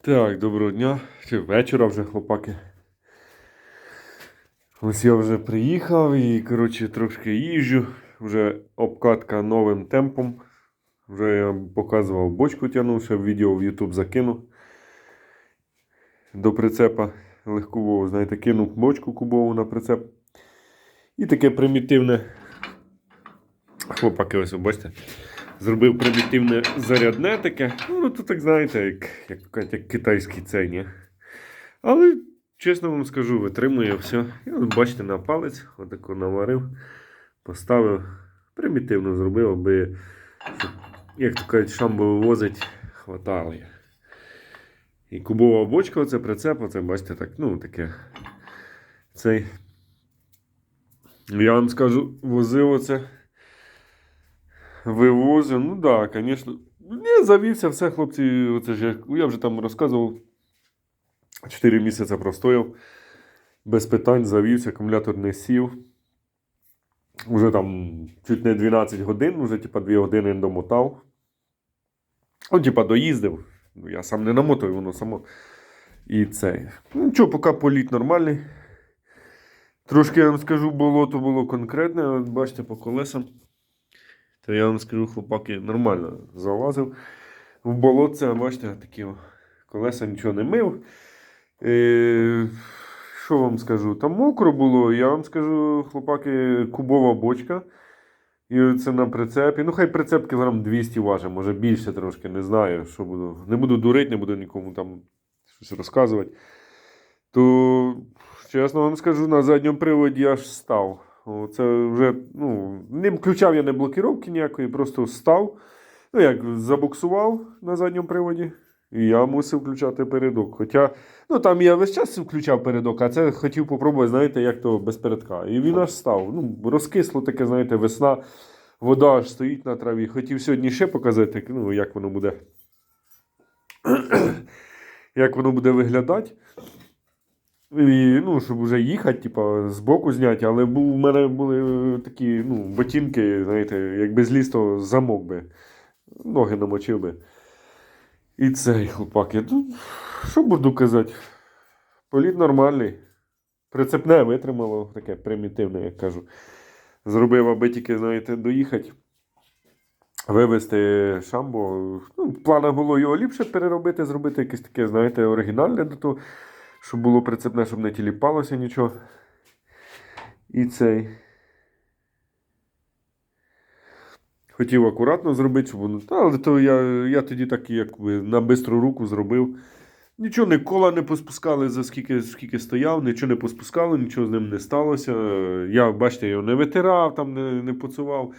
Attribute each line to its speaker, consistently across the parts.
Speaker 1: Так, доброго дня. Чи вечора вже, хлопаки. Ось я вже приїхав і, коротше, трошки їжджу. Вже обкатка новим темпом. Вже я показував бочку тягнув, ще відео в YouTube закинув. До прицепа легкового, знаєте, кинув бочку кубову на прицеп. І таке примітивне. Хлопаки, ось бачите. Зробив примітивне зарядне таке. Ну, тут так знаєте, як, як, то як китайський цей, ні? Але, чесно вам скажу, витримує все. І от бачите, на палець, отако наварив, поставив, примітивно зробив, аби, як то кажуть, шамбо вивозить, хватало. І кубова бочка, оце прицеп, оце, бачите, так, ну, таке. Цей. Я вам скажу, возив оце. Вивозив, ну так, да, звісно. Не, завівся, все, хлопці. Оце ж я, вже там розказував. 4 місяці простояв. Без питань завівся, акумулятор не сів. Уже там чуть не 12 годин, вже типа 2 години домотав. Ну, типа, доїздив. Ну, я сам не намотую, воно само. І це. Ну, нічого, поки політ нормальний. Трошки я вам скажу, болото було конкретне, от бачите, по колесам. То я вам скажу, хлопаки, нормально залазив. В болотце, бачите, такі колеса нічого не мив. Е, що вам скажу? Там мокро було, я вам скажу, хлопаки, кубова бочка. І це на прицепі. Ну, хай прицеп кілограм 200 важить, може більше трошки, не знаю, що буду. Не буду дурити, не буду нікому там щось розказувати. То, чесно вам скажу, на задньому приводі аж став. О, Це вже, ну, не включав я не блокіровки ніякої, просто став. Ну, як забуксував на задньому приводі, і я мусив включати передок. Хоча, ну там я весь час включав передок, а це хотів попробувати, знаєте, як то без передка. І він аж став. Ну, розкисло таке, знаєте, весна, вода аж стоїть на траві. Хотів сьогодні ще показати, ну, як воно буде. як воно буде виглядати. І, ну, щоб вже їхати, типа, з зняти, але був, у мене були такі ну, ботинки, знаєте, якби зліз, то замок би. Ноги намочив би. І цей хлопаки. Ну, що буду казати? Політ нормальний. Прицепне витримало, таке примітивне, як кажу. Зробив, аби тільки, знаєте, доїхати. Вивезти шамбо. Ну, в планах було його ліпше переробити, зробити якесь таке, знаєте, оригінальне до того щоб було прицепне, щоб не тіліпалося нічого. І цей. Хотів акуратно зробити, щоб воно. Але то я, я тоді так якби на бистру руку зробив. Нічого не кола не поспускали, за скільки, скільки стояв, нічого не поспускали, нічого з ним не сталося. Я, бачите, його не витирав, там не, не поцував.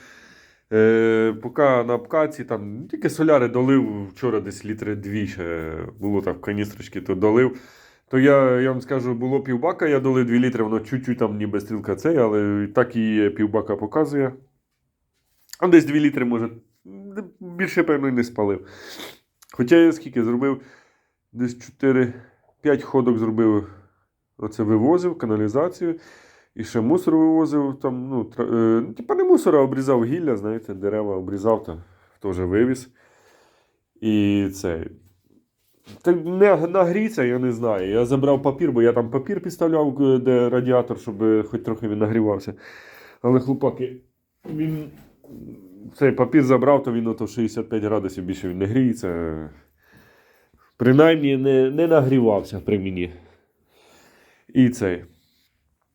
Speaker 1: Е, поки на обкаці там тільки соляри долив, вчора десь літри дві ще було так в каністрочки, то долив. То я, я вам скажу, було півбака, я долив 2 літри, воно чуть-чуть там ніби стрілка цей, але так і півбака показує. А десь 2 літри, може, більше, певно, і не спалив. Хоча я скільки зробив, десь 4-5 ходок зробив, оце вивозив, каналізацію. І ще мусор вивозив, там, ну, тра... е, типа не мусор, а обрізав гілля, знаєте, дерева обрізав, то теж вивіз. І це. Та не нагріться, я не знаю. Я забрав папір, бо я там папір підставляв, е, де радіатор, щоб е, хоч трохи він нагрівався. Але хлопаки, він цей папір забрав, то він ото 65 градусів більше він не гріється. Принаймні не, не нагрівався при мені. І цей.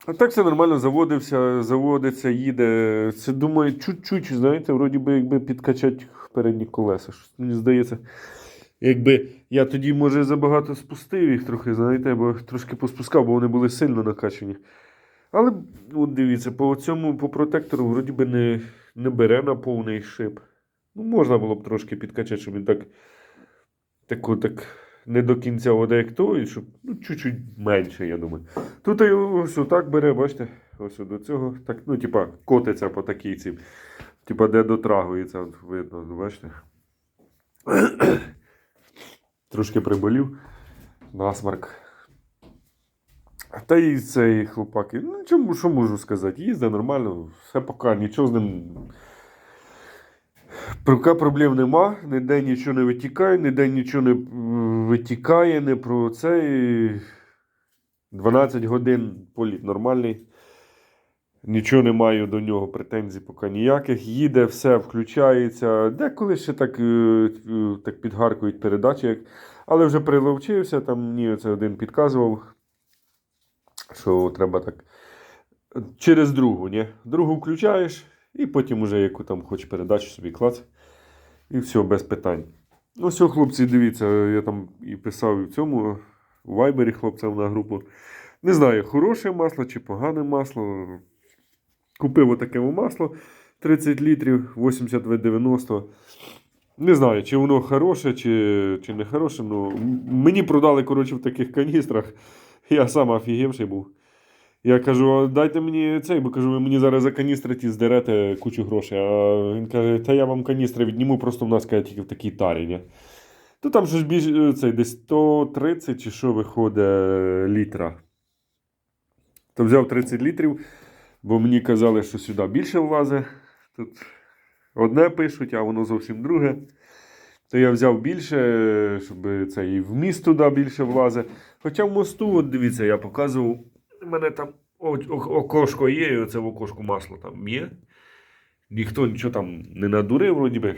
Speaker 1: А так все нормально заводився, заводиться, їде. Це думаю, чуть-чуть, знаєте, вроді би якби підкачати передні колеса. Мені здається. Якби я тоді, може, забагато спустив їх трохи, знаєте, або трошки поспускав, бо вони були сильно накачані. Але от дивіться, по цьому по протектору вроді би не, не бере на повний шип. Ну, можна було б трошки підкачати, щоб він так, так, так не до кінця вода, як то, і щоб ну, чуть-чуть менше, я думаю. Тут і ось отак бере, бачите, ось до цього. Так, ну, типа, котиться по такій цій. Типа, де дотрагується, от видно, бачите. Трошки приболів. Насмарк. Та і цей хлопак. Ну, чому, що можу сказати? Їздить нормально, все поки, нічого з ним. Поки проблем нема, ніде нічого не витікає, ніде нічого не, витікає, не про цей. 12 годин політ нормальний. Нічого не маю до нього претензій поки ніяких. Їде, все включається. Деколи ще так, е, е, так підгаркують передачі, як... але вже приловчився, там мені це один підказував, що треба так. Через другу, ні? Другу включаєш, і потім уже яку там хочеш передачу собі клац. І все, без питань. Ну, все, хлопці, дивіться, я там і писав і в цьому, у Вайбері хлопцям на групу. Не знаю, хороше масло чи погане масло. Купив отаке масло 30 літрів, 80 в 90. Не знаю, чи воно хороше, чи, чи не хороше. Ну, мені продали, коротше, в таких каністрах. Я сам офігівший був. Я кажу, дайте мені цей, бо кажу, ви мені зараз за каністри ті здерете кучу грошей. А він каже, та я вам каністри відніму, просто в нас каже, тільки в такій тарі. То там щось більш е, цей, десь 130 чи що виходить літра. То взяв 30 літрів, бо мені казали, що сюди більше влазить. Тут одне пишуть, а воно зовсім друге. То я взяв більше, щоб це і в міст туди більше влазить. Хоча в мосту, от дивіться, я показував, у мене там окошко є, і оце в окошку масло там є. Ніхто нічого там не надурив, вроді би.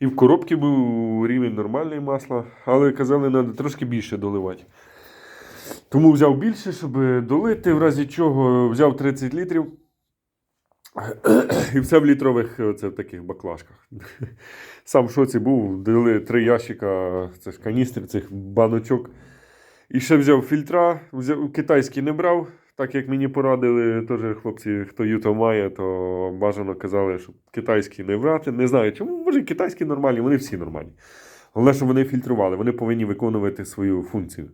Speaker 1: І в коробці був рівень нормальний масла, але казали, треба трошки більше доливати. Тому взяв більше, щоб долити, в разі чого взяв 30 літрів. І все в літрових оце, в таких баклажках. Сам в шоці був, дали три ящика це ж каністр, цих баночок. І ще взяв фільтра, взяв, китайський не брав, так як мені порадили теж хлопці, хто юто має, то бажано казали, щоб китайський не брати. Не знаю, чому, може китайські нормальні, вони всі нормальні. Головне, щоб вони фільтрували, вони повинні виконувати свою функцію.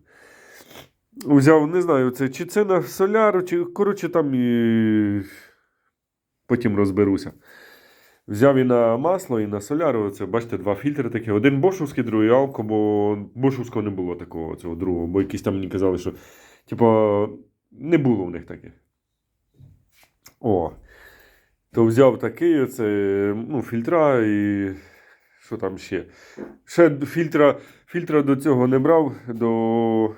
Speaker 1: Взяв, не знаю, це, чи це на соляру, чи коротше там і потім розберуся. Взяв і на масло, і на соляру. Це, бачите, два фільтри такі. Один бошовський, другий алко, бо бошовського не було такого цього другого, бо якісь там мені казали, що типу, не було в них таких. О. То взяв такий оце, ну, фільтра і. Що там ще? Ще фільтра, фільтра до цього не брав. До...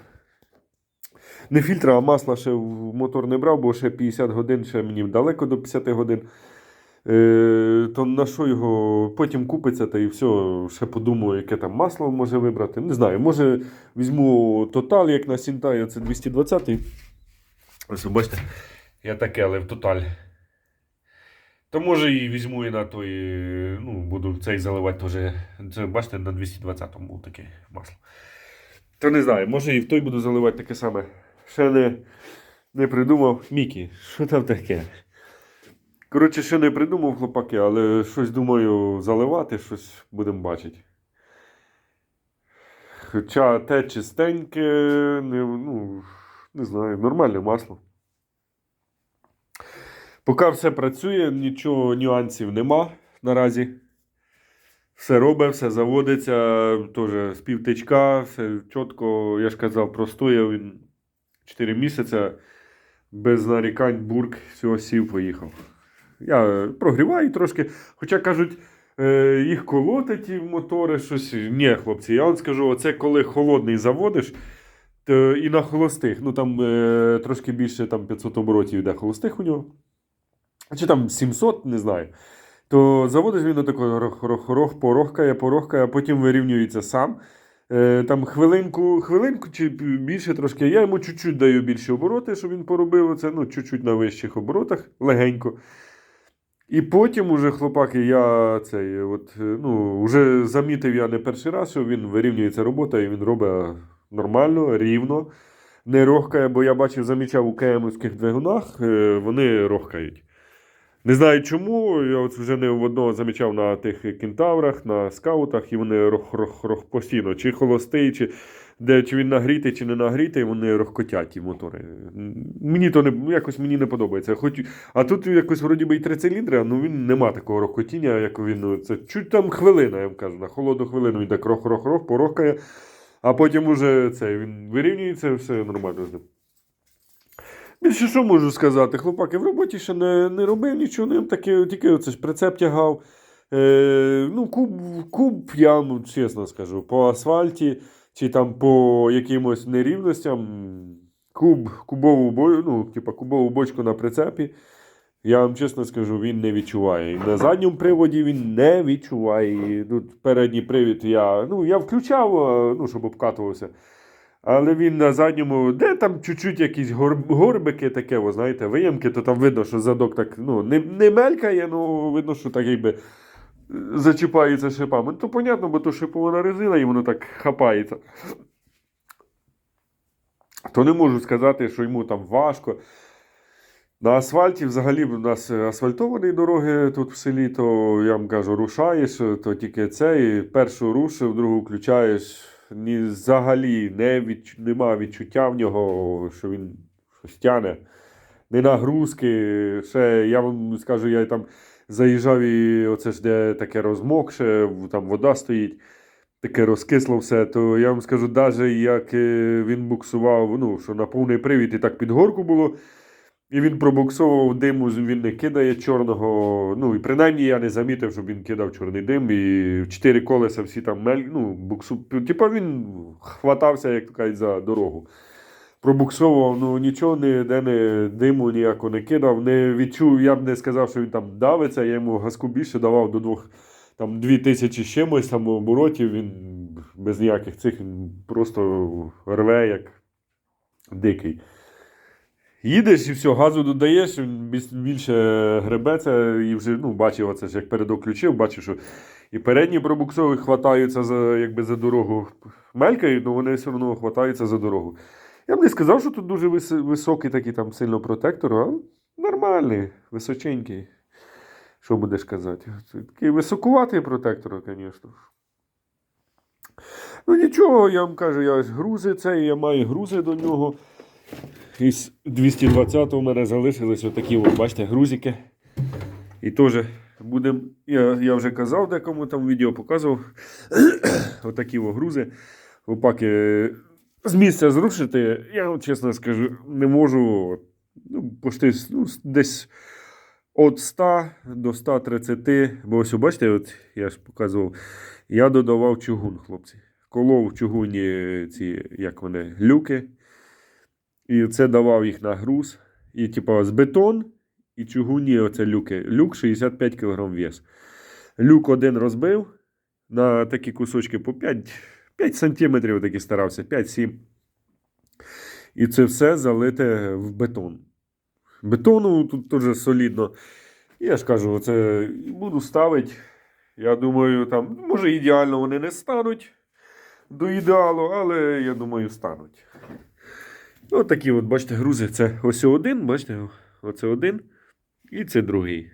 Speaker 1: Не фільтра, а масла ще в мотор не брав, бо ще 50 годин, ще мені далеко до 50 годин. Е, то на що його потім купиться, та і все, ще подумаю, яке там масло може вибрати. Не знаю, може візьму Total, як на Сінтаю, це 220. Ось бачите, я таке, але в Total. То може і візьму і на той, ну, буду цей заливати теж. Це бачите, на 220-му був таке масло. То не знаю, може і в той буду заливати таке саме. Ще не, не придумав. Мікі, що там таке? Коротше, ще не придумав хлопаки, але щось думаю заливати, щось будемо бачити. Хоча те чистеньке, не, ну, не знаю, нормальне масло. Поки все працює, нічого нюансів нема наразі. Все робить, все заводиться, теж з півтичка, все чітко, я ж казав, простояв він 4 місяці, без нарікань, бурк, всього сів, поїхав. Я прогріваю трошки. Хоча кажуть, е, їх колотить ті мотори, щось. Ні, хлопці, я вам скажу, оце коли холодний заводиш, то і на холостих, ну там е, трошки більше там 500 оборотів йде холостих у нього. Чи там 700, не знаю. То заводиш він отако рох-рох-рох, порохкає, порохкає, а потім вирівнюється сам. Е, там хвилинку, хвилинку чи більше трошки. Я йому чуть-чуть даю більші обороти, щоб він поробив це, ну, чуть-чуть на вищих оборотах, легенько. І потім уже, хлопаки, я цей, от, е, ну, вже замітив я не перший раз, що він вирівнюється робота і він робить нормально, рівно, не рохкає, бо я бачив, замічав у КМівських двигунах, е, вони рохкають. Не знаю чому, я от вже не в одного замічав на тих кентаврах, на скаутах, і вони рох-рох-рох постійно, чи холостий, чи, де, чи він нагрітий, чи не нагрітий, вони рохкотять ті мотори. Мені то не, якось мені не подобається. Хоч, а тут якось вроді би і 3 циліндри, ну він нема такого рохкотіння, як він. ну, Це чуть там хвилина, я вам кажу, на холодну хвилину він так рох-рох-рох, порохкає, а потім уже це, він вирівнюється, все нормально з ним. Більше що можу сказати, хлопаки, в роботі ще не, не робив нічого, ним таке, тільки оце ж прицеп тягав. Е, ну, куб, куб яму, чесно скажу, по асфальті. чи там по якимось нерівностям куб, кубову, бо- ну, типа, кубову бочку на прицепі, я вам чесно скажу, він не відчуває. І на задньому приводі він не відчуває. Тут передній привід я, ну, я включав, е, ну, щоб обкатувався. Але він на задньому, де там чуть-чуть якісь гор- горбики таке, ви знаєте, виємки, то там видно, що задок так ну, не, не мелькає, ну видно, що так якби е, зачіпається шипами. Ну, то понятно, бо то шипована резина і воно так хапається. То не можу сказати, що йому там важко. На асфальті взагалі в нас асфальтовані дороги тут в селі, то я вам кажу, рушаєш, то тільки це, і першу рушив, другу включаєш. Ні, взагалі не відч... нема відчуття в нього, що він щось тяне. Не нагрузки. Ще я вам скажу, я там заїжджав і оце ж де таке розмокше, там вода стоїть, таке розкисло все. То я вам скажу, навіть як е, він буксував, ну, що на повний привід і так під горку було. І він пробуксовував диму, він не кидає чорного. Ну, і принаймні я не замітив, щоб він кидав чорний дим. І чотири колеса всі там мель, ну, буксу. Типа він хватався, як то кажуть, за дорогу. Пробуксовував, ну нічого ніде не диму ніякого не кидав. Не відчув, я б не сказав, що він там давиться, я йому газку більше давав до двох, там дві тисячі чимось там оборотів. Він без ніяких цих він просто рве як дикий. Їдеш і все, газу додаєш, більше гребеться і вже ну, бачив, оце ж як передок включив, бачив, що і передні пробуксові хватаються за, якби, за дорогу. Мелькають, але вони все одно хватаються за дорогу. Я б не сказав, що тут дуже вис- високий такий там сильно протектор, а нормальний, височенький. Що будеш казати? Це Такий високуватий протектор, звісно. Ну нічого, я вам кажу, я ось грузи це, я маю грузи до нього. Із 220 у мене залишились отакі, от, бачите, грузики. І теж будемо, я, я вже казав, декому там відео показував. отакі о, грузи. Опаки з місця зрушити, я чесно скажу, не можу. Ну, пошти, ну, десь від 100 до 130. Бо ось, бачите, от я ж показував, я додавав чугун, хлопці. Колов в чугуні ці, як вони, люки. І це давав їх на груз. І, типу, з бетон і чугунні оце люки. Люк 65 кг вес. Люк один розбив на такі кусочки по 5, 5 сантиметрів такі старався, 5-7. І це все залите в бетон. Бетону тут теж солідно. Я ж кажу, оце буду ставити. Я думаю, там, може, ідеально вони не стануть до ідеалу, але я думаю, стануть. Ну, такі от, бачите, грузи. Це ось один, бачите, оце один. І це другий.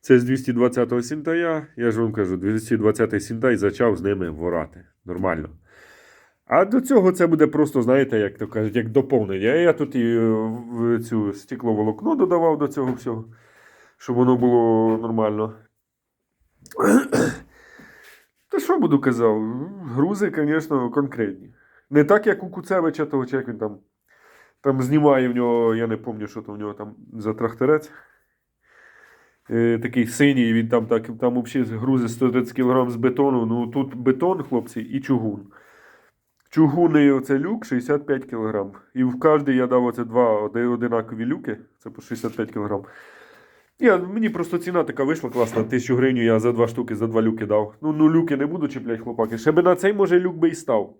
Speaker 1: Це з 220-го сінтая. Я ж вам кажу, 220-й сінтай зачав з ними ворати. Нормально. А до цього це буде просто, знаєте, як то кажуть, як доповнення. Я тут і цю стекловолокно додавав до цього всього, щоб воно було нормально. Та що буду казав? Грузи, звісно, конкретні. Не так, як у Куцевича, того чи як він там. Там знімає в нього, я не пам'ятаю, що там в нього там за тракторець. Е, такий синій, він там так, там взагалі грузи 130 кг з бетону. Ну тут бетон, хлопці, і чугун. Чугунний оце люк 65 кг. І в кожний я дав оце два одинакові люки, це по 65 кг. Я, мені просто ціна така вийшла класна. Тисячу гривень я за два штуки, за два люки дав. Ну, ну люки не буду чіпляти, хлопаки. Ще би на цей, може, люк би і став.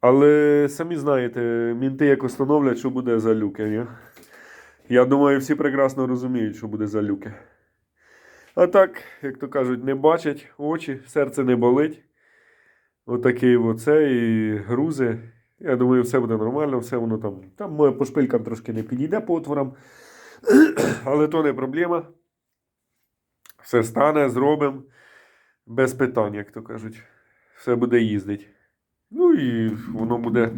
Speaker 1: Але самі знаєте, мінти як встановлять, що буде за люки. Ні? Я думаю, всі прекрасно розуміють, що буде за люки. А так, як то кажуть, не бачать очі, серце не болить. Отакий оце і грузи. Я думаю, все буде нормально, все воно там. Там моє по шпилькам трошки не підійде по отворам. Але то не проблема. Все стане, зробимо. Без питань, як то кажуть. Все буде їздити. Ну і воно буде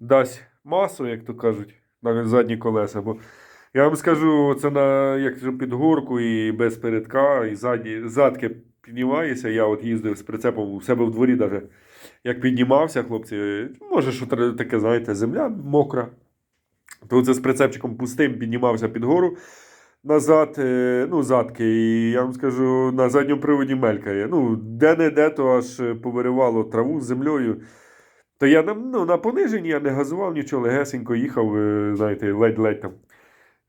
Speaker 1: дасть масу, як то кажуть, на задні колеса. Бо я вам скажу, це на як під горку і без передка, і задні, задки піднімаєшся. Я от їздив з прицепом у себе в дворі, даже, як піднімався, хлопці, може, що таке, знаєте, земля мокра. То це з прицепчиком пустим піднімався під гору. назад, е, ну, задки, і я вам скажу, на задньому приводі мелькає. Ну, де-не-де, то аж повиривало траву з землею. То я на, ну, на пониженні я не газував нічого, легесенько їхав, е, знаєте, ледь-ледь там.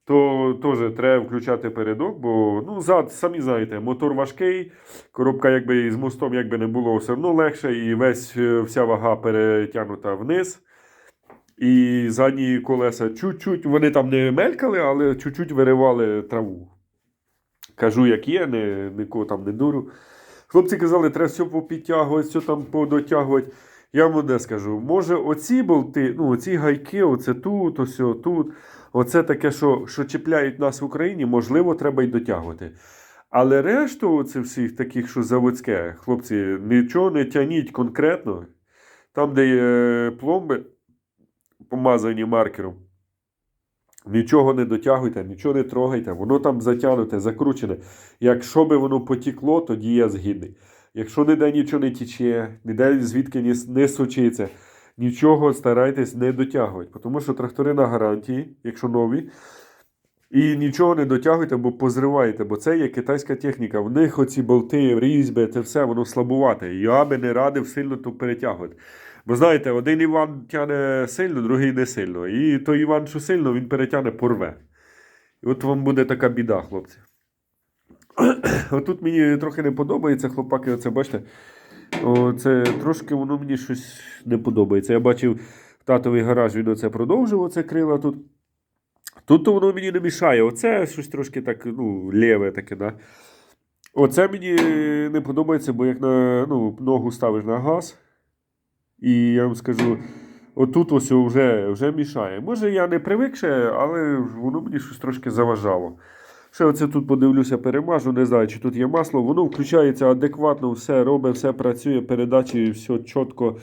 Speaker 1: То теж треба включати передок, бо ну, зад, самі знаєте, мотор важкий, коробка якби з мостом якби не було, все одно легше, і весь, е, вся вага перетягнута вниз. І задні колеса чуть-чуть, вони там не мелькали, але чуть-чуть виривали траву. Кажу, як є, не, нікого там не дурю. Хлопці казали, треба все попідтягувати, все там подотягувати. Я вам одне скажу, може, оці болти, ну, оці гайки, оце тут, ось тут, оце таке, що, що чіпляють нас в Україні, можливо, треба й дотягувати. Але решту оце всіх таких, що заводське, хлопці, нічого не тяніть конкретно. Там, де є пломби помазані маркером, нічого не дотягуйте, нічого не трогайте, воно там затягнуте, закручене. Якщо би воно потікло, тоді я згідний. Якщо ніде нічого не тіче, ніде звідки не, не сучиться, нічого старайтесь не дотягувати. Тому що трактори на гарантії, якщо нові, і нічого не дотягуйте, бо позриваєте, бо це є китайська техніка. В них оці болти, різьби, це все, воно слабувате. Я би не радив сильно то перетягувати. Бо знаєте, один Іван тягне сильно, другий не сильно. І той Іван, що сильно, він перетягне, порве. І от вам буде така біда, хлопці. Отут мені трохи не подобається, хлопаки, оце бачите. Це трошки воно мені щось не подобається. Я бачив в татовий гараж, він оце продовжив, оце крила тут. Тут то воно мені не мішає. Оце щось трошки так, ну, ліве таке, да. Оце мені не подобається, бо як на ну, ногу ставиш на газ, і я вам скажу, отут ось вже, вже мішає. Може, я не привик ще, але воно мені щось трошки заважало. Ще оце тут подивлюся, перемажу, не знаю, чи тут є масло. Воно включається адекватно, все робить, все працює, передачі, все чітко,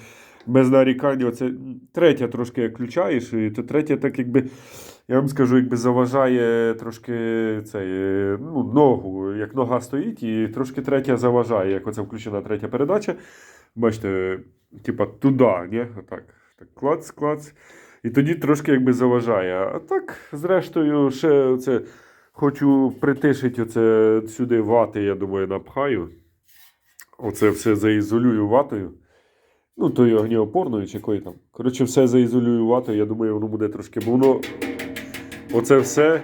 Speaker 1: без нарікань. Оце третя трошки включаєш, і то третя так якби. Я вам скажу, якби заважає трошки цей, е, ну, ногу, як нога стоїть, і трошки третя заважає, як оце включена третя передача. Бачите, типа туди, ні? Отак. Так, клац, клац. І тоді трошки якби заважає. А так, зрештою, ще це хочу притишити оце сюди вати, я думаю, напхаю. Оце все заізолюю ватою. Ну, тою огнеопорною чи якою там. Коротше, все заізолюю ватою, я думаю, воно буде трошки, бо воно. Оце все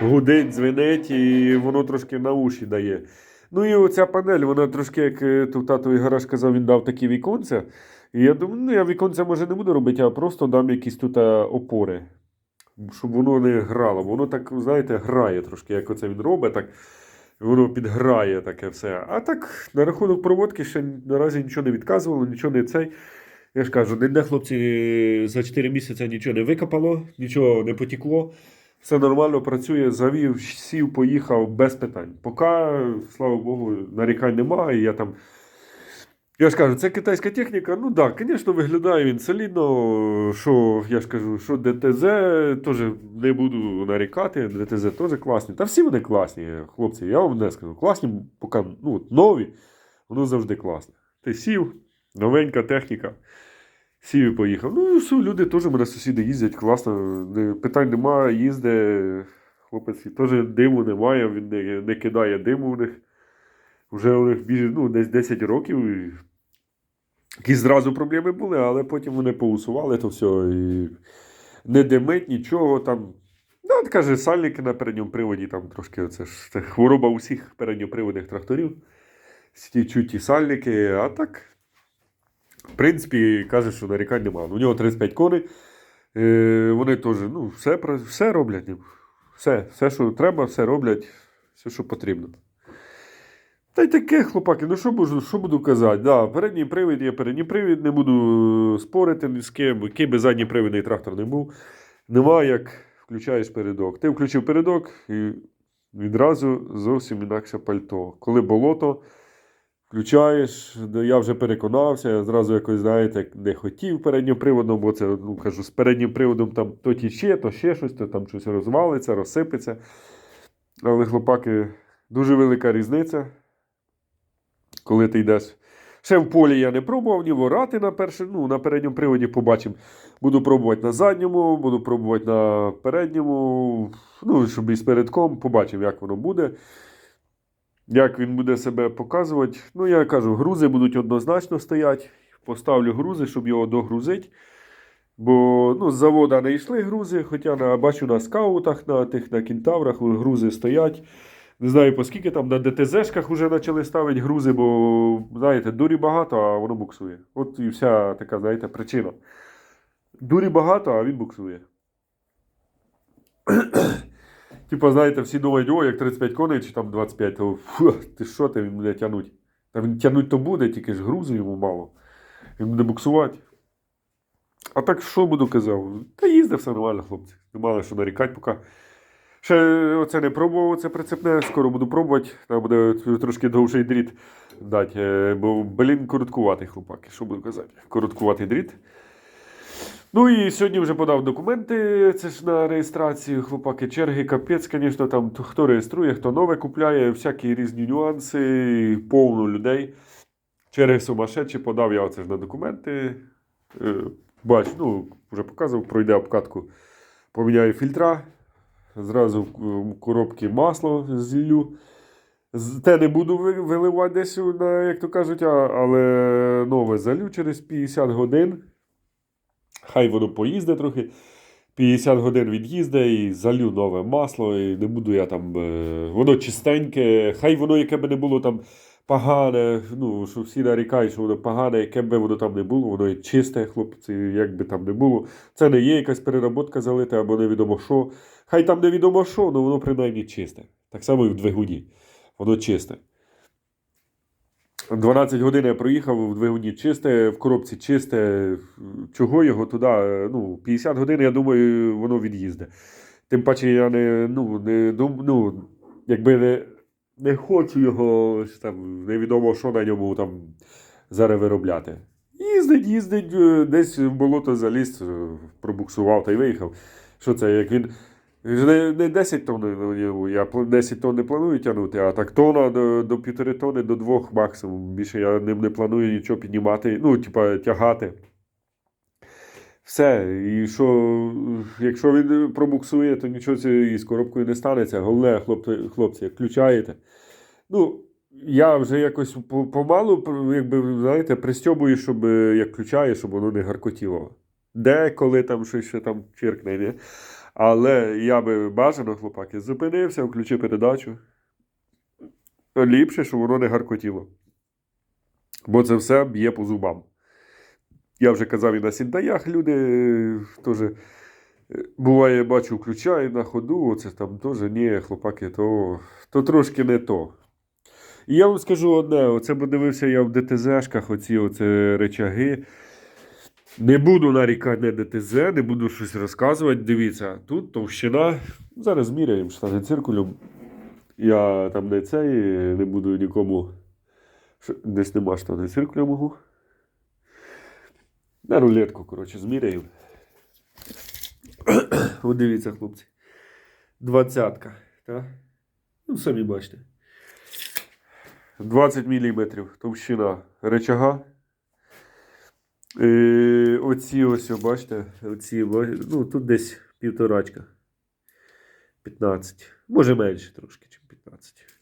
Speaker 1: гудить, дзвенить, і воно трошки на уші дає. Ну і оця панель, вона трошки, як е, тут татовий гараж казав, він дав такі віконця. І я думаю, ну я віконця може не буду робити, а просто дам якісь тут е, опори. Щоб воно не грало. Воно так, знаєте, грає трошки, як оце він робить, так воно підграє таке все. А так, на рахунок проводки ще наразі нічого не відказувало, нічого не цей. Я ж кажу, ніде хлопці за 4 місяці нічого не викопало, нічого не потікло. Все нормально працює, завів, сів, поїхав без питань. Поки, слава Богу, нарікань немає. Я там. Я ж кажу, це китайська техніка. Ну так, да, звісно, виглядає він солідно. Що я ж кажу, що ДТЗ теж не буду нарікати. ДТЗ теж класні. Та всі вони класні, хлопці. Я вам не скажу. Класні, поки ну, нові, воно завжди класне. Ти сів, новенька техніка. Сів і поїхав. Ну, все, люди теж мене сусіди їздять, класно. Питань немає, їздить. Хлопець теж диму немає, він не, не кидає диму у них. Вже у них ну, десь 10 років. Якісь зразу проблеми були, але потім вони поусували то все. І не димить, нічого там. Ну, от каже, сальники на передньому приводі, там трошки це ж це хвороба усіх передньоприводних тракторів. Ті чуті сальники, а так. В принципі, каже, що нарікань немає. У нього 35 коней. Е, вони теж ну, все, все роблять. Все, все, що треба, все роблять, все, що потрібно. Та й таке, хлопаки, ну що буду, що буду казати? Да, передній привід є передній привід, не буду спорити ні з ким, який би задній привідний трактор не був. Нема як включаєш передок. Ти включив передок і відразу зовсім інакше пальто. Коли болото, включаєш, я вже переконався, я зразу якось, знаєте, не хотів передньоприводом, бо це, ну кажу, з переднім приводом там то тіче, то ще щось, то там щось розвалиться, розсипеться. Але, хлопаки, дуже велика різниця, коли ти йдеш Ще в полі я не пробував ні ворати на перше, ну, на передньому приводі побачимо. Буду пробувати на задньому, буду пробувати на передньому, ну, щоб із передком, побачимо, як воно буде. Як він буде себе показувати. Ну, я кажу, грузи будуть однозначно стояти. Поставлю грузи, щоб його догрузити. Бо ну, з завода не йшли грузи, хоча на, бачу на скаутах, на тих на кентаврах грузи стоять. Не знаю, по скільки там на ДТЗшках вже почали ставити грузи, бо, знаєте, дурі багато, а воно буксує. От і вся така, знаєте, причина. Дурі багато, а він буксує. Типа, знаєте, всі думають, о, як 35 коней чи там 25, то фу, ти що ти він буде тягнути? Та він тягнути то буде, тільки ж грузу йому мало. Він буде буксувати. А так що буду казав? Та їздив все нормально, хлопці. Немає що нарікати поки. Ще оце не пробував, це прицепне, скоро буду пробувати. Треба буде трошки довший дріт дати. е, Бо, блін, короткуватий хлопак. Що буду казати? Короткуватий дріт. Ну і сьогодні вже подав документи. Це ж на реєстрацію. Хлопаки, черги, капець, звісно, там хто реєструє, хто нове купляє, всякі різні нюанси, повно людей. Черги сумасшедші, подав я оце ж на документи. Е, Бач, ну, вже показував, пройде обкатку, поміняю фільтра. Зразу в коробки масло зіллю. Те не буду виливати десь, як то кажуть, але нове залю через 50 годин. Хай воно поїзде трохи. 50 годин від'їзде і залю нове масло, і не буду я там. е, Воно чистеньке, хай воно яке би не було там погане, ну, що всі нарікають, що воно погане, яке би воно там не було, воно і чисте, хлопці, як би там не було. Це не є якась переработка залита або невідомо що. Хай там невідомо що, але воно принаймні чисте. Так само і в двигуні. Воно чисте. 12 годин я проїхав в двигуні чисте, в коробці чисте. Чого його туди? Ну, 50 годин, я думаю, воно від'їзде. Тим паче я не, ну, не ну, якби не, не хочу його там, невідомо, що на ньому там зараз виробляти. Їздить, їздить, е, десь в болото заліз, е, пробуксував та й виїхав. Що це, як він. Не, не 10 тонн, ну, я 10 тонн не планую тягнути, а так тонна до, до півтори тонни, до двох максимум. Більше я ним не планую нічого піднімати, ну, типа, тягати. Все. І що, якщо він пробуксує, то нічого з- із коробкою не станеться. Головне, хлопці, хлопці, включаєте. Ну, я вже якось помалу, якби, знаєте, пристьобую, щоб як включаю, щоб воно не гаркотіло. Де, коли там щось ще там чиркне, ні? Але я би бажано, хлопаки, зупинився, включив передачу. Ліпше, щоб воно не гаркотіло. Бо це все б'є по зубам. Я вже казав і на сінтаях люди е, теж. е, Буває, бачу, включають на ходу, оце там теж ні, хлопаки, то, то трошки не то. І я вам скажу одне: оце подивився я в ДТЗшках, оці оце речаги. Не буду нарікати на ДТЗ, не буду щось розказувати. Дивіться, тут товщина. Зараз міряємо штани циркулем. Я там не цей, не буду нікому. Десь нема штани циркуля можу. На рулетку, коротше, зміряємо. От дивіться, хлопці. Двадцятка. Так? Ну, самі бачите. 20 мм товщина речага. Е, оці ось, бачите, оці, ну тут десь півторачка. 15. Може менше трошки, ніж 15.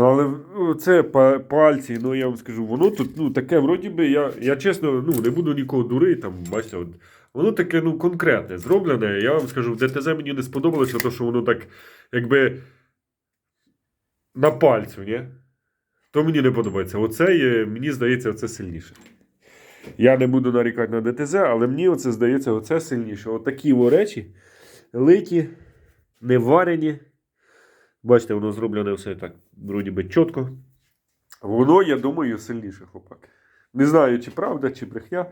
Speaker 1: Але ну, це пальці, ну я вам скажу, воно тут ну, таке, вроді би, я, я чесно ну, не буду нікого дурити, там, бачите, от, воно таке ну, конкретне, зроблене. Я вам скажу, в ДТЗ мені не сподобалося, то, що воно так, якби на пальцю, ні? То мені не подобається. Оце є, мені здається, це сильніше. Я не буду нарікати на ДТЗ, але мені оце здається, оце сильніше. Отакі о речі литі, не варені. Бачите, воно зроблене все так, вроді би, чітко. Воно, я думаю, сильніше, хлопак. Не знаю, чи правда, чи брехня.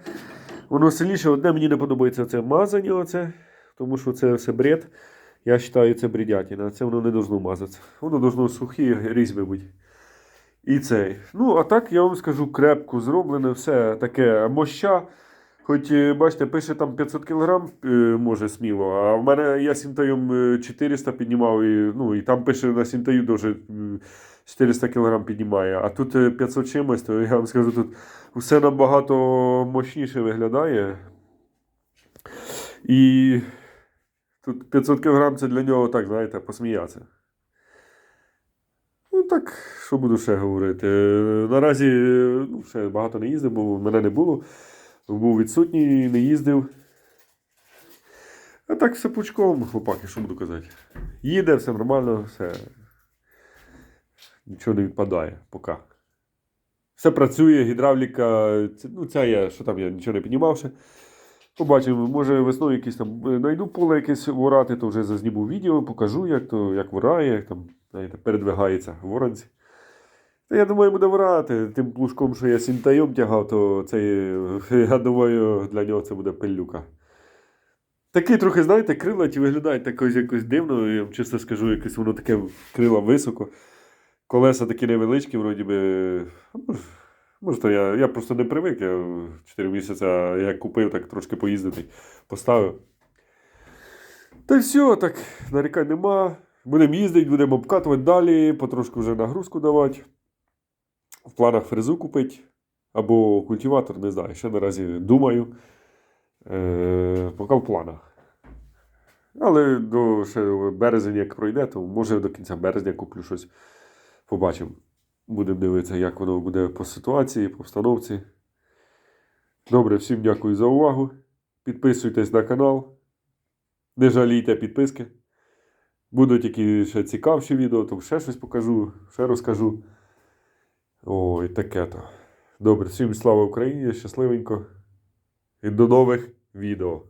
Speaker 1: Воно сильніше. Одне мені не подобається це мазання, оце, тому що це все бред. Я вважаю, це бредятина. Це воно не должно мазатися. Воно должно сухі різьби бути. І цей. Ну, а так я вам скажу, крепко зроблене, все таке моща. Хоч, е, бачите, пише там 500 кг, може сміло, а в мене я сінтаєм е, 400 піднімав, і, ну, і там пише на сінтаю дуже 400 кг піднімає, а тут е, 500 чимось, то я вам скажу, тут все набагато мощніше виглядає. І тут 500 кг це для нього так, знаєте, посміятися. Ну так, що буду ще говорити. Е, Наразі е, ну, ще багато не їздив, бо мене не було. Був відсутній, не їздив. А так все пучком, хлопаки, що буду казати. Їде, все нормально, все. Нічого не відпадає поки. Все працює, гідравліка. Ну, ця я, що там я нічого не піднімав ще. Побачимо, може весною якісь там е, знайду поле якесь ворати, то вже зазніму відео, покажу, як то як ворає, як там знаєте, передвигається в воронці. Та я думаю, буде ворати. Тим плужком, що я сінтайом тягав, то це, я думаю, для нього це буде пилюка. Такий трохи, знаєте, крила ті виглядають так ось якось дивно, я вам чесно скажу, якось воно таке крила високо. Колеса такі невеличкі, вроді би. Може, може то я, я просто не привик. Я 4 місяці як купив, так трошки поїздити, поставив. Та все, так, нарікань нема. Будемо їздити, будемо обкатувати далі, потрошку вже нагрузку давати. В планах фрезу купити. Або культиватор, не знаю. Ще наразі думаю. Е, поки в планах. Але до ще березень, як пройде, то може до кінця березня куплю щось. Побачимо. Будемо дивитися, як воно буде по ситуації, по обстановці. Добре, всім дякую за увагу. Підписуйтесь на канал. Не жалійте підписки. Будуть які ще цікавші відео, то ще щось покажу, ще розкажу. Ой, таке то. Добре, всім слава Україні, щасливенько. І до нових відео.